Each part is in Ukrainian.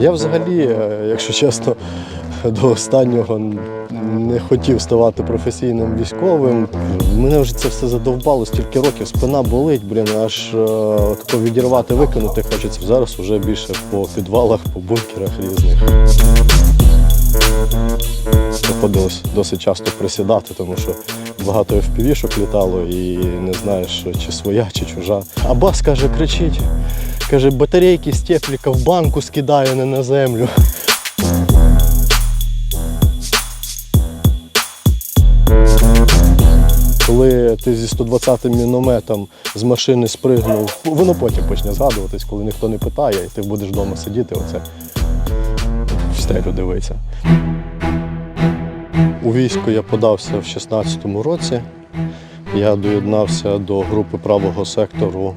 Я взагалі, е, якщо чесно, до останнього не хотів ставати професійним військовим. Мене вже це все задовбало, стільки років, спина болить, блін, аж е, тако відірвати, викинути хочеться. Зараз вже більше по підвалах, по бункерах різних. Приходилось досить часто присідати, тому що багато FPV-шок літало і не знаєш, чи своя, чи чужа. А бас каже, кричить. Каже, батарейки з тепліка в банку скидаю, не на землю. Коли ти зі 120-м мінометом з машини спригнув, воно потім почне згадуватись, коли ніхто не питає, і ти будеш вдома сидіти, оце в стелю дивитися. У військо я подався в 16-му році. Я доєднався до групи правого сектору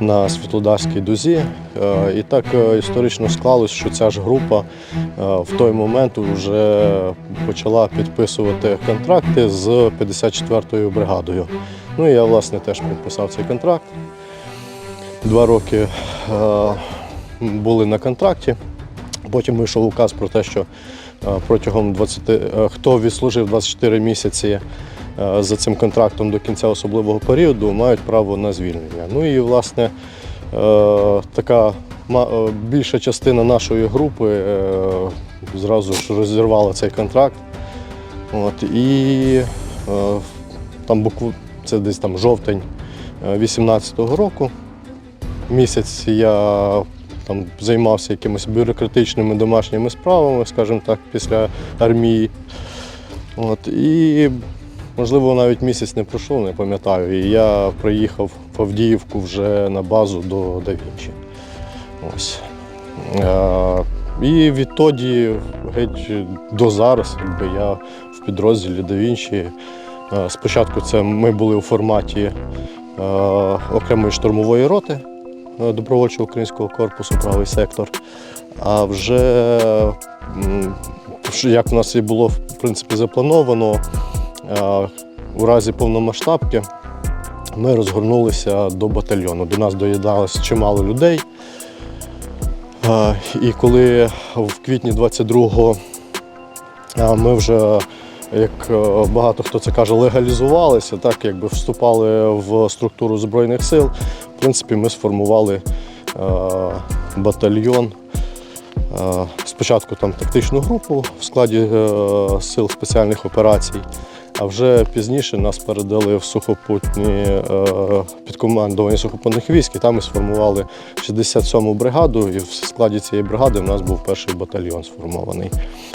на Світлодарській дузі. Е, І так е, історично склалось, що ця ж група е, в той момент вже почала підписувати контракти з 54-ю бригадою. Ну і я, власне, теж підписав цей контракт. Два роки були на контракті. Потім вийшов указ про те, що протягом 20, е, хто відслужив 24 місяці за цим контрактом до кінця особливого періоду, мають право на звільнення. Ну і власне е, така е, більша частина нашої групи е, зразу ж розірвала цей контракт. От, і е, там букву, це десь там жовтень 18-го року. Місяць я там займався якимись бюрократичними домашніми справами, скажімо так, після армії. От, і, можливо, навіть місяць не пройшов, не пам'ятаю. І я приїхав в Авдіївку вже на базу до Да Вінчі. Ось. Е, і відтоді, геть до зараз, якби я в підрозділі Да Вінчі. Е, Спочатку це ми були у форматі е, окремої штурмової роти добровольчого українського корпусу, правий сектор. А вже як в нас і було в принципі заплановано, у разі повномасштабки ми розгорнулися до батальйону. До нас доїдалось чимало людей. Е, І коли в квітні 22-го ми вже, як е, багато хто це каже, легалізувалися, так якби вступали в структуру Збройних сил. В принципі, ми сформували е, батальйон. Е, Спочатку там тактичну групу в складі е, сил спеціальних операцій, а вже пізніше нас передали в сухопутні е, підкомандування сухопутних військ, і там ми сформували 67-му бригаду, і в складі цієї бригади в нас був перший батальйон сформований.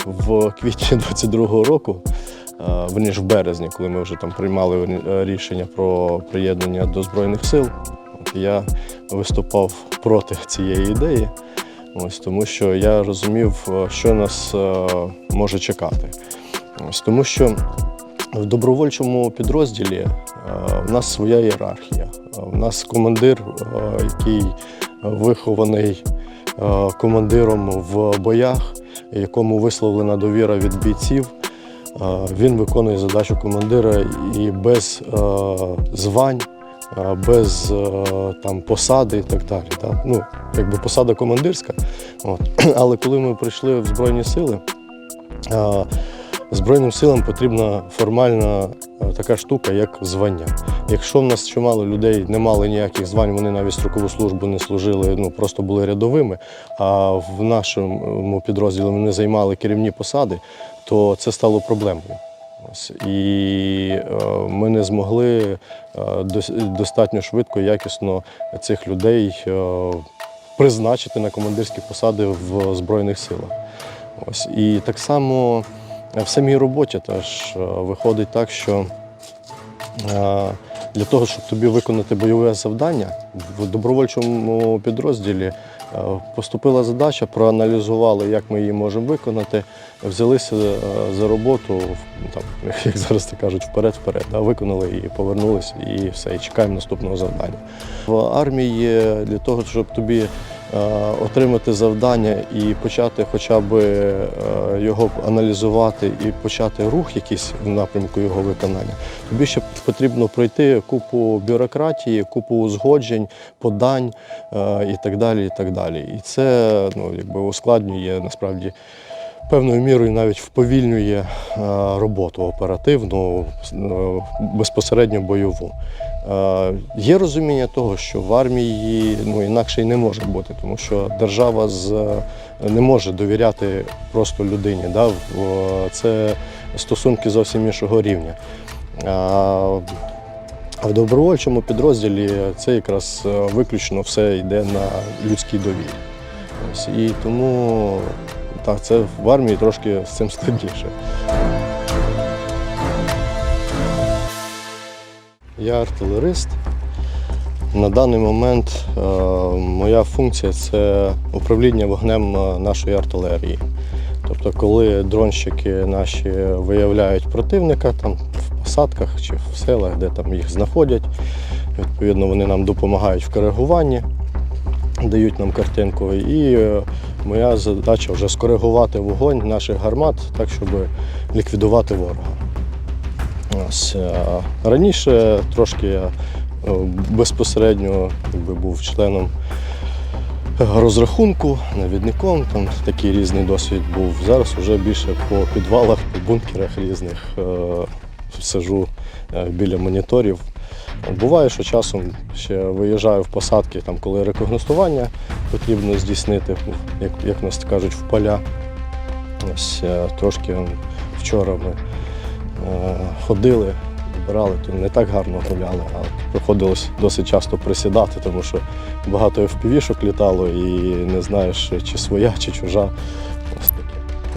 В квітні 22-го року, е, верніше в березні, коли ми вже там приймали е, рішення про приєднання до Збройних сил, я виступав проти цієї ідеї. Ось тому, що я розумів, що нас може чекати. Ось тому, що в добровольчому підрозділі е, в нас своя ієрархія. Е, В нас командир, е, який вихований е, командиром в боях, якому висловлена довіра від бійців. Е, Він виконує задачу командира і без е, звань, е, без е, там, посади і так далі. Так? Ну, якби посада командирська. От. Але коли ми прийшли в Збройні сили, е, Збройним силам потрібна формальна е, така штука, як звання. Якщо в нас чимало людей не мали ніяких звань, вони навіть строкову службу не служили, ну просто були рядовими, а в нашому підрозділі вони займали керівні посади, то це стало проблемою. І е, ми не змогли е, достатньо швидко, якісно цих людей призначити на командирські посади в Збройних силах. Ось. І так само в самій роботі теж е, виходить так, що е, для того, щоб тобі виконати бойове завдання, в добровольчому підрозділі е, поступила задача, проаналізували, як ми її можемо виконати, взялися за роботу, там, як зараз це кажуть, вперед-вперед, да, виконали і повернулися, і все, і чекаємо наступного завдання. В армії для того, щоб тобі отримати завдання і почати хоча б е, його аналізувати і почати рух якийсь в напрямку його виконання, тобі ще потрібно пройти купу бюрократії, купу узгоджень, подань е, і так далі. І так далі. І це ну, якби ускладнює насправді певною мірою навіть вповільнює е, роботу оперативну, е, безпосередньо бойову. Е, Є розуміння того, що в армії ну, інакше й не може бути, тому що держава з, не може довіряти просто людині. Да? Це стосунки зовсім іншого рівня. А в добровольчому підрозділі це якраз виключно все йде на людській довірі. І тому так, це в армії трошки з цим складніше. Я артилерист. На даний момент е, моя функція це управління вогнем е, нашої артилерії. Тобто, коли дронщики наші виявляють противника там в посадках чи в селах, де там їх знаходять, відповідно вони нам допомагають в коригуванні, дають нам картинку. І е, моя задача вже скоригувати вогонь наших гармат так, щоб ліквідувати ворога. Ось, е, раніше трошки я е, безпосередньо якби, був членом розрахунку, навідником, там такий різний досвід був. Зараз вже більше по підвалах, по бункерах різних е, сижу біля моніторів. Буває, що часом ще виїжджаю в посадки, там, коли рекогностування потрібно здійснити, як, як нас кажуть, в поля. Ось е, трошки вчора ми е, ходили, збирали, то не так гарно гуляли, але приходилось досить часто присідати, тому що багато FPV-шок літало і не знаєш, чи своя, чи чужа.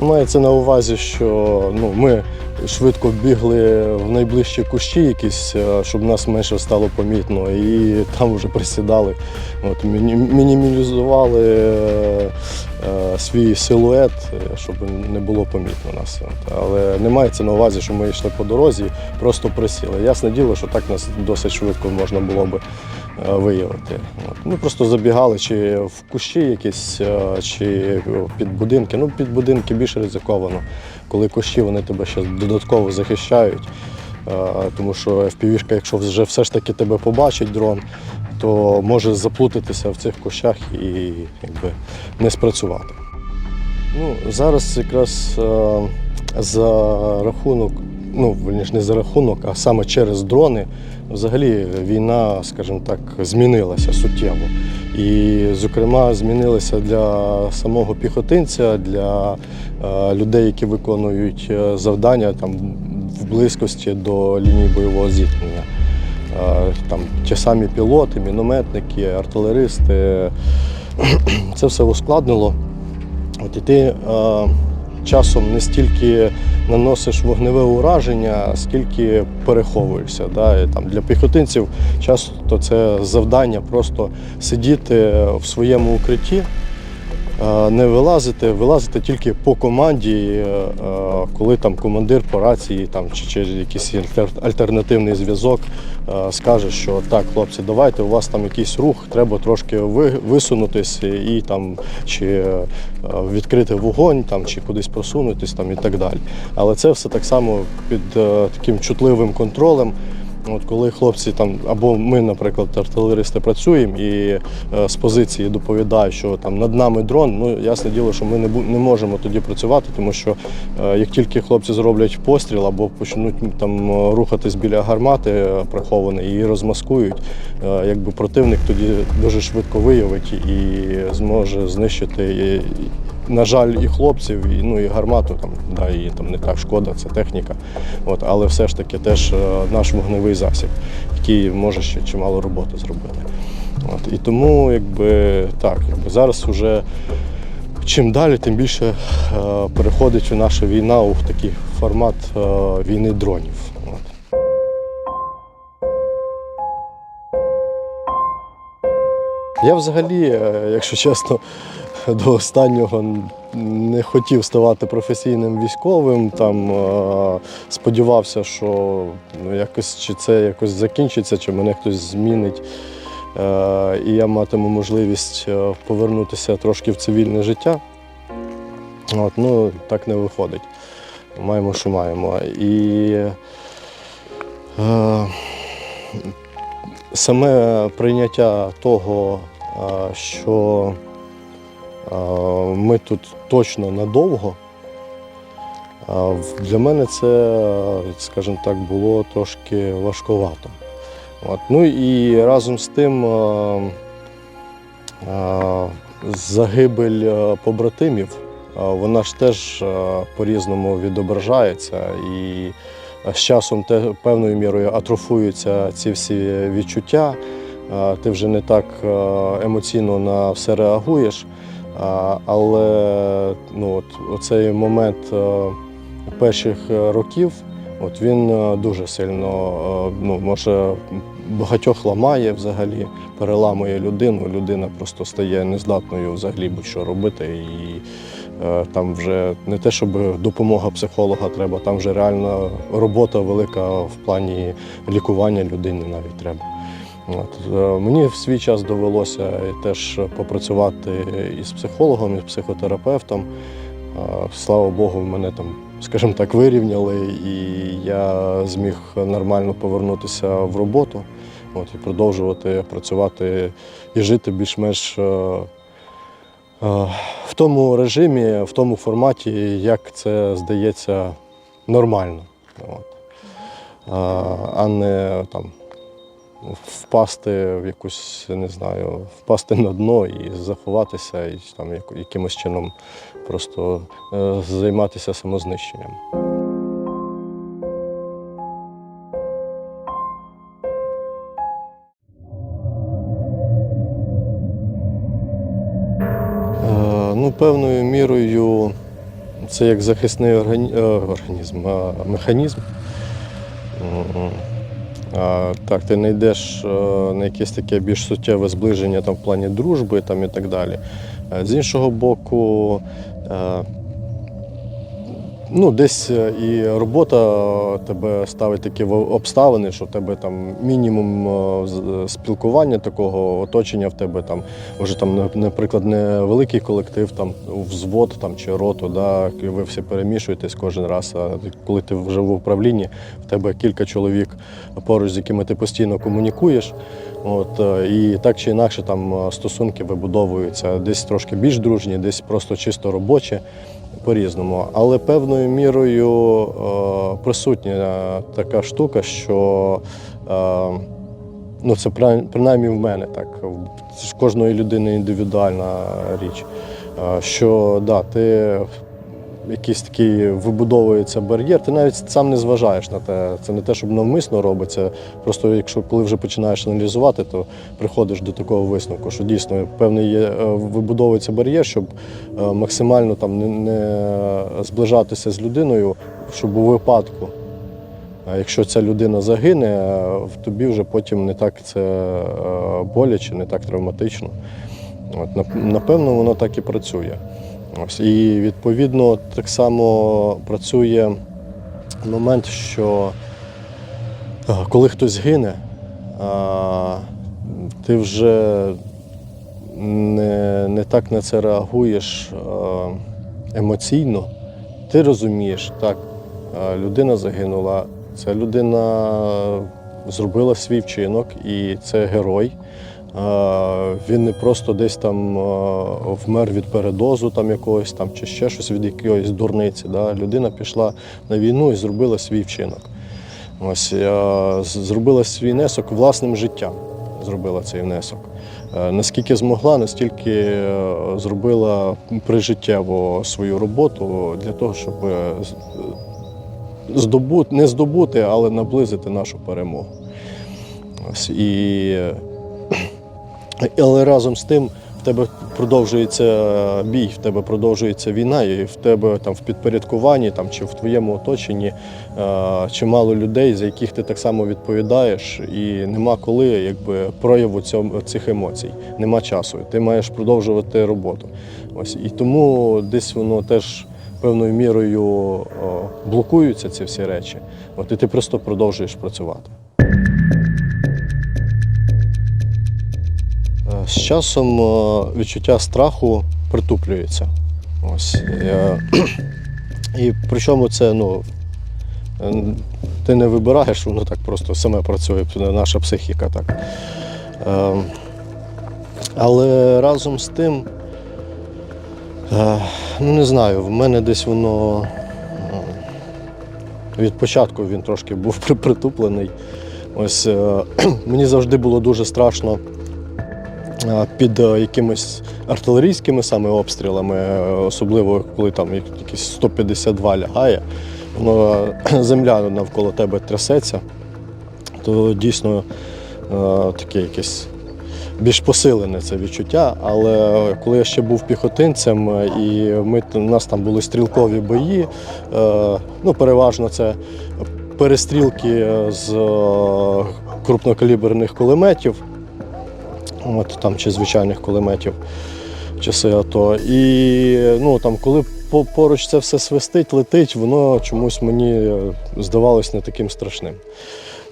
Мається на увазі, що ну, ми швидко бігли в найближчі кущі, якісь, е, щоб нас менше стало помітно, і там вже присідали, от, мінімізували е, е, свій силует, е, щоб не було помітно нас. От. Але не мається на увазі, що ми йшли по дорозі, просто присіли. Ясне діло, що так нас досить швидко можна було би виявити. От. Ми просто забігали чи в кущі якісь, е, чи під будинки. Ну, під будинки більш ризиковано, коли кущі вони тебе ще додатково захищають. Е, Тому що FPV-шка, якщо вже все ж таки тебе побачить дрон, то може заплутатися в цих кущах і якби, не спрацювати. Ну, зараз якраз е, за рахунок, ну не за рахунок, а саме через дрони, взагалі війна, скажімо так, змінилася суттєво. І, зокрема, змінилася для самого піхотинця, для е, людей, які виконують е, завдання там, в близькості до лінії бойового зіткнення. Е, Там ті самі пілоти, мінометники, артилеристи. Це все ускладнило. От і ти часом не стільки наносиш вогневе ураження, скільки переховуєшся. Да? Там, для піхотинців часто це завдання просто сидіти в своєму укритті, не вилазити, вилазити тільки по команді, е, е, коли там командир по рації там, чи через якийсь альтернативний зв'язок е, скаже, що так, хлопці, давайте, у вас там якийсь рух, треба трошки ви- висунутись і там чи е, відкрити вогонь, там, чи кудись просунутись там, і так далі. Але це все так само під е, таким чутливим контролем. От коли хлопці там, або ми, наприклад, артилеристи працюємо і е, з позиції доповідають, що там над нами дрон, ну ясне діло, що ми не, не можемо тоді працювати, тому що е, як тільки хлопці зроблять постріл або почнуть там е, рухатись біля гармати е, прихованої і розмаскують, е, якби противник тоді дуже швидко виявить і зможе знищити. І, на жаль, і хлопців, і, ну і гармату там, да, і там не так шкода, це техніка. От, але все ж таки теж е, наш вогневий засіб, який може ще чимало роботи зробити. От, і тому, якби так, якби зараз вже чим далі, тим більше е, переходить наша війна у такий формат е, війни дронів. Я взагалі, е, якщо чесно, до останнього не хотів ставати професійним військовим. Там сподівався, що ну, якось чи це якось закінчиться, чи мене хтось змінить. е, і я матиму можливість е, повернутися трошки в цивільне життя. От, ну, так не виходить. Маємо, що маємо. І е, саме прийняття того, е, що ми тут точно надовго, для мене це, скажімо так, було трошки важковато. От. Ну і разом з тим загибель побратимів, вона ж теж по-різному відображається. І з часом певною мірою атрофуються ці всі відчуття. Ти вже не так емоційно на все реагуєш. Але ну, от, оцей момент е, перших е, років от він е, дуже сильно ну, може багатьох ламає взагалі, переламує людину. Людина просто стає нездатною взагалі будь-що робити. І там вже не те, щоб допомога психолога треба, там вже реальна робота велика в плані лікування людини навіть треба. От. е, Мені в свій час довелося теж попрацювати із психологом, із психотерапевтом. Е, Слава Богу, мене там, скажімо так, вирівняли, і я зміг нормально повернутися в роботу от, і продовжувати працювати і жити більш-менш е, в тому режимі, в тому форматі, як це здається нормально. От. А не там впасти в якусь, не знаю, впасти на дно і заховатися, і там як- якимось чином просто е, займатися самознищенням. Е, Ну, певною мірою це як захисний е, організм, механізм. Так, ти не йдеш е, на якесь таке більш суттєве зближення там, в плані дружби там, і так далі. Е, З іншого боку, е, ну, десь е, і робота тебе ставить такі обставини, що в тебе там мінімум е, спілкування такого, оточення в тебе там, вже там, наприклад, не великий колектив, там взвод там, чи роту, да, ви всі перемішуєтесь кожен раз. А коли ти вже в управлінні, в тебе кілька чоловік поруч, з якими ти постійно комунікуєш. От, е, і так чи інакше там е, стосунки вибудовуються десь трошки більш дружні, десь просто чисто робочі, по-різному. Але певною мірою е, присутня така штука, що е, ну, це принаймні в мене так. Це ж кожної людини індивідуальна річ. Е, Що да, ти якийсь такий вибудовується бар'єр, ти навіть сам не зважаєш на те. Це не те, щоб навмисно робиться. Просто якщо коли вже починаєш аналізувати, то приходиш до такого висновку, що дійсно певний є, е, вибудовується бар'єр, щоб е, максимально там не, не зближатися з людиною, щоб у випадку. А якщо ця людина загине, е, в тобі вже потім не так це е, боляче, не так травматично. От, напевно, воно так і працює. Ось, і відповідно так само працює момент, що е, коли хтось гине, ти вже не, не так на це реагуєш е, емоційно. Ти розумієш, так, е, людина загинула, ця людина зробила свій вчинок, і це герой. Він не просто десь там вмер від передозу там якогось там, чи ще щось від якоїсь дурниці. Да? Людина пішла на війну і зробила свій вчинок. Ось зробила свій внесок власним життям. Зробила цей внесок. Е, Наскільки змогла, настільки е, зробила прижиттєво свою роботу для того, щоб е, здобути, не здобути, але наблизити нашу перемогу. Ось, і, але разом з тим в тебе продовжується бій, в тебе продовжується війна, і в тебе там в підпорядкуванні там, чи в твоєму оточенні е, чимало людей, за яких ти так само відповідаєш, і нема коли якби, прояву цьому, цих емоцій, нема часу. Ти маєш продовжувати роботу. Ось, і тому десь воно теж певною мірою о, блокуються ці всі речі. От, і ти просто продовжуєш працювати. З часом е, відчуття страху притуплюється. Ось. І причому це ну, е, ти не вибираєш, воно так просто саме працює, наша психіка так. Е, Але разом з тим, ну не знаю, в мене десь воно від початку він трошки був при- притуплений. Ось мені завжди було дуже страшно під е, якимись артилерійськими саме обстрілами, е, особливо коли там як- якийсь 152 лягає, воно е, земля навколо тебе трясеться, то дійсно таке якесь більш посилене це відчуття. Але коли я ще був піхотинцем, і ми, у нас там були стрілкові бої, ну переважно це перестрілки з крупнокаліберних кулеметів, от, там, чи звичайних кулеметів часи АТО. І ну, там, коли поруч це все свистить, летить, воно чомусь мені е, здавалось не таким страшним.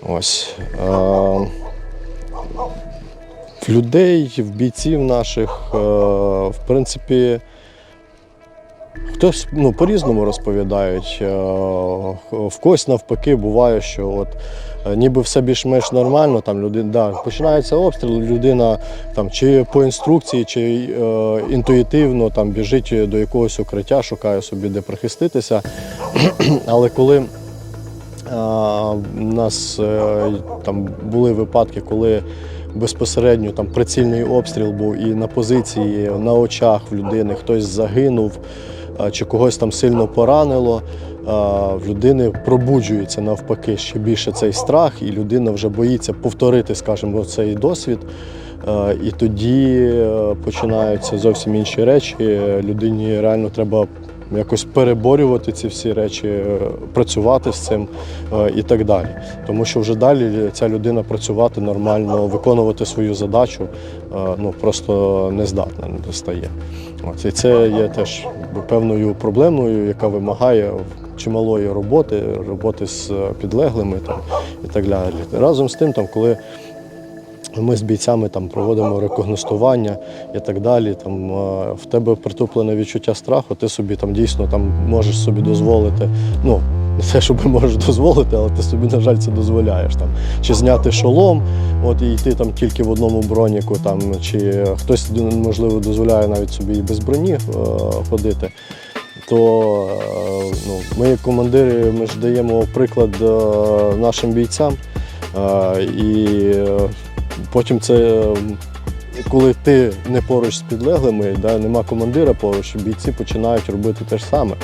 Ось. Е, в людей, в бійців наших, е, в принципі, хтось ну, по-різному розповідають. Е, В когось навпаки буває, що от, е, ніби все більш-менш нормально, там людина, да, починається обстріл, людина там, чи по інструкції, чи е, інтуїтивно там, біжить до якогось укриття, шукає собі, де прихиститися. Але коли У нас е, там були випадки, коли безпосередньо там прицільний обстріл був і на позиції, на очах в людини хтось загинув чи когось там сильно поранило. В людини пробуджується навпаки ще більше цей страх, і людина вже боїться повторити, скажімо, цей досвід. І тоді е, починаються зовсім інші речі. Людині реально треба якось переборювати ці всі речі, е, працювати з цим е, і так далі. Тому що вже далі ця людина працювати нормально, виконувати свою задачу е, ну, просто не здатна, не стає. І це є теж певною проблемою, яка вимагає чималої роботи, роботи з підлеглими там, і так далі. Разом з тим, там, коли ми з бійцями там проводимо рекогностування і так далі. Там в тебе притуплене відчуття страху, ти собі там дійсно там можеш собі дозволити. Ну, не те, що можеш дозволити, але ти собі, на жаль, це дозволяєш. Там. Чи зняти шолом, от і йти там тільки в одному броніку, там, чи хтось, можливо, дозволяє навіть собі і без броні е, ходити. То е, ну, ми, як командири, ми ж даємо приклад е, нашим бійцям. Е, І е, потім це, е, коли ти не поруч з підлеглими, да, нема командира поруч, бійці починають робити те ж саме.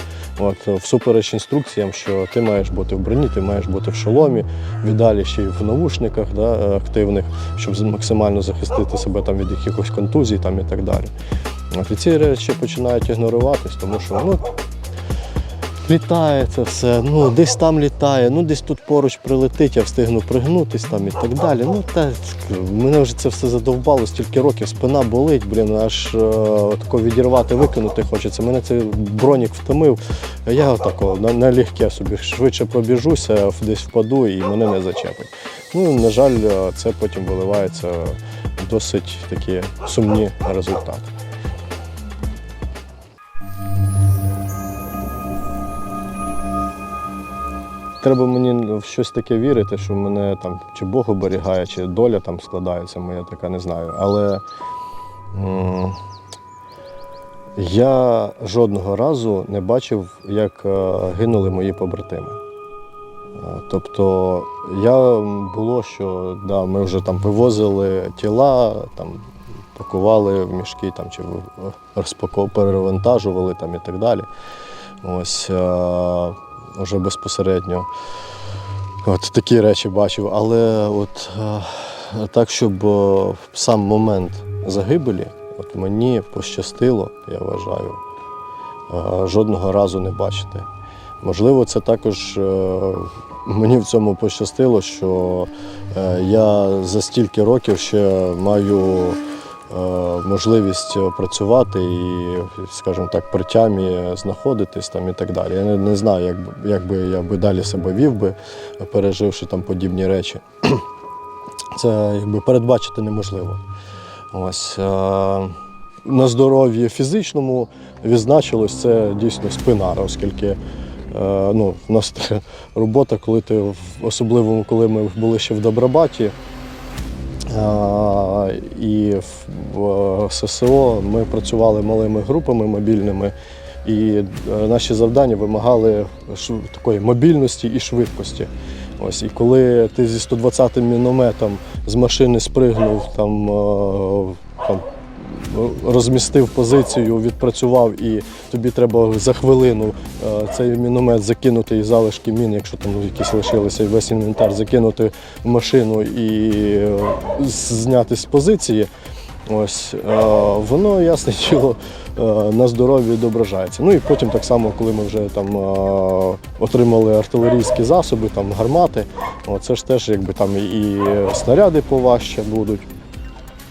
От, всупереч інструкціям, що ти маєш бути в броні, ти маєш бути в шоломі, віддалі ще й в навушниках да, е, активних, щоб максимально захистити себе там, від якихось контузій там, і так далі. От, і ці речі починають ігноруватись, тому що ну, літає це все, ну десь там літає, ну десь тут поруч прилетить, я встигну пригнутись там і так далі. Ну та мене вже це все задовбало стільки років, спина болить, блін, аж е, тако відірвати, викинути хочеться. Мене цей бронік втомив. Я отако на, на легке собі швидше пробіжуся, десь впаду і мене не зачепить. Ну, на жаль, е, це потім виливається досить такі сумні результати. Треба мені в щось таке вірити, що мене там чи Бог оберігає, чи доля там складається, моя така не знаю. Але м, я жодного разу не бачив, як е, гинули мої побратими. Е, Тобто я було, що да, ми вже там вивозили тіла, там, пакували в мішки там, чи в- розпако- перевантажували там, і так далі. Ось е, вже безпосередньо. От такі речі бачив. Але от е, так, щоб е, сам момент загибелі, от мені пощастило, я вважаю, е, жодного разу не бачити. Можливо, це також мені в цьому пощастило, що я за стільки років ще маю можливість працювати і, скажімо так, при тямі знаходитись там і так далі. Я не, не знаю, як, як би я би далі себе вів би, переживши там подібні речі. Це якби передбачити неможливо. Ось, е, на здоров'ї фізичному відзначилось це дійсно спина, оскільки е, ну, в нас робота, коли ти особливо коли ми були ще в Добробаті. І в ССО ми працювали малими групами мобільними, і е, наші завдання вимагали такої мобільності і швидкості. Ось, і коли ти зі 120-м мінометом з машини спригнув, там, е, там розмістив позицію, відпрацював, і тобі треба за хвилину е, цей міномет закинути і залишки мін, якщо там якісь лишилися, і весь інвентар закинути в машину і е, зняти з позиції. Ось е, воно, ясне діло, на здоров'я відображається. Ну і потім так само, коли ми вже там отримали артилерійські засоби, там гармати, це ж теж якби там і снаряди поважче будуть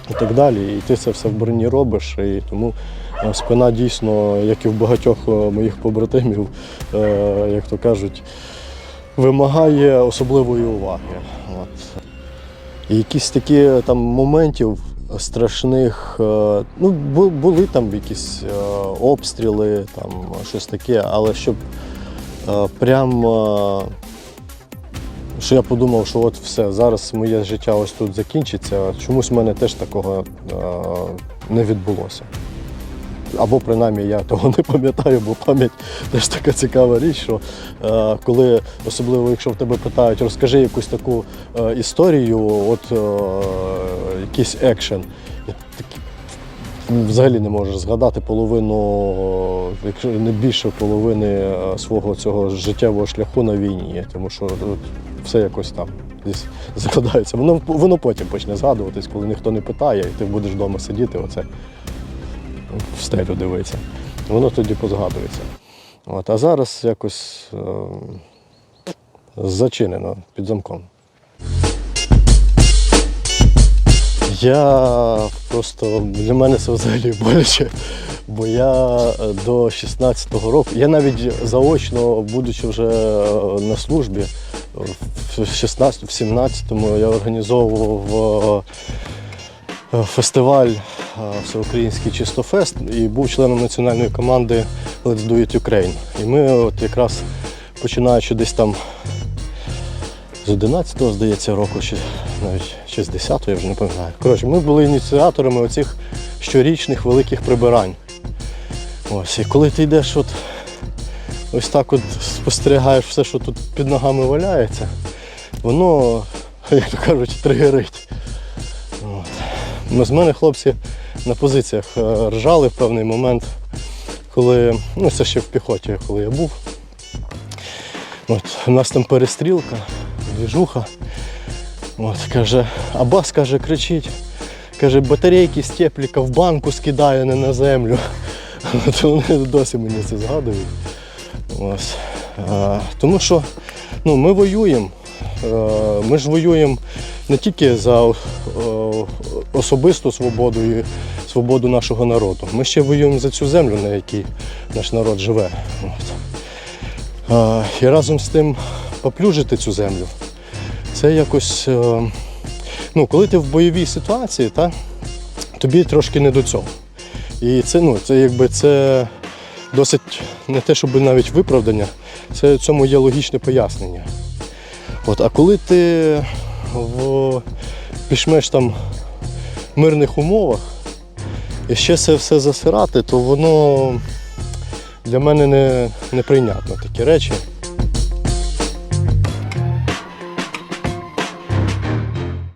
і так далі. І ти це все в броні робиш. І тому е, спина дійсно, як і в багатьох е, моїх побратимів, е, як то кажуть, вимагає особливої уваги. От. І якісь такі там моментів страшних, ну, були там якісь обстріли, там щось таке, але щоб е, прям. Що я подумав, що от все, зараз моє життя ось тут закінчиться. Чомусь в мене теж такого е, не відбулося. Або принаймні я того не пам'ятаю, бо пам'ять теж така цікава річ, що е, коли, особливо якщо в тебе питають, розкажи якусь таку е, історію, от е, якийсь екшен. Взагалі не можеш згадати половину, якщо не більше половини е, свого цього життєвого шляху на війні, тому що все якось там десь закладається. Воно, воно потім почне згадуватись, коли ніхто не питає, і ти будеш вдома сидіти, оце в стелю дивитися. Воно тоді позгадується. От, а зараз якось е, зачинено під замком. Я просто для мене це взагалі боляче, бо я е, до 16-го року, я навіть заочно, будучи вже е, на службі, в 16-17-му я організовував е, фестиваль Всеукраїнський Чистофест і був членом національної команди Let's Do It Ukraine. І ми от якраз починаючи десь там з 11-го, здається, року, чи навіть чи з 10-го, я вже не пам'ятаю. Коротше, ми були ініціаторами оцих щорічних великих прибирань. Ось, і коли ти йдеш от, ось так от спостерігаєш все, що тут під ногами валяється, воно, як то кажуть, тригерить. От. Ну, З мене хлопці на позиціях е, ржали в певний момент, коли, ну це ще в піхоті, коли я був. От, у нас там перестрілка, двіжуха. От, каже, Абас каже, кричить. Каже, батарейки з тепліка в банку скидає не на землю. От вони досі мені це згадують. Ось. А, тому що ну, ми воюємо. Ми ж воюємо не тільки за особисту свободу і свободу нашого народу. Ми ще воюємо за цю землю, на якій наш народ живе. От. І разом з тим поплюжити цю землю. Це якось, е, ну, коли ти в бойовій ситуації, та, тобі трошки не до цього. І це, ну, це якби це досить не те, щоб навіть виправдання, це цьому є логічне пояснення. От, а коли ти в більш-менш там мирних умовах і ще це все засирати, то воно для мене не, неприйнятно такі речі.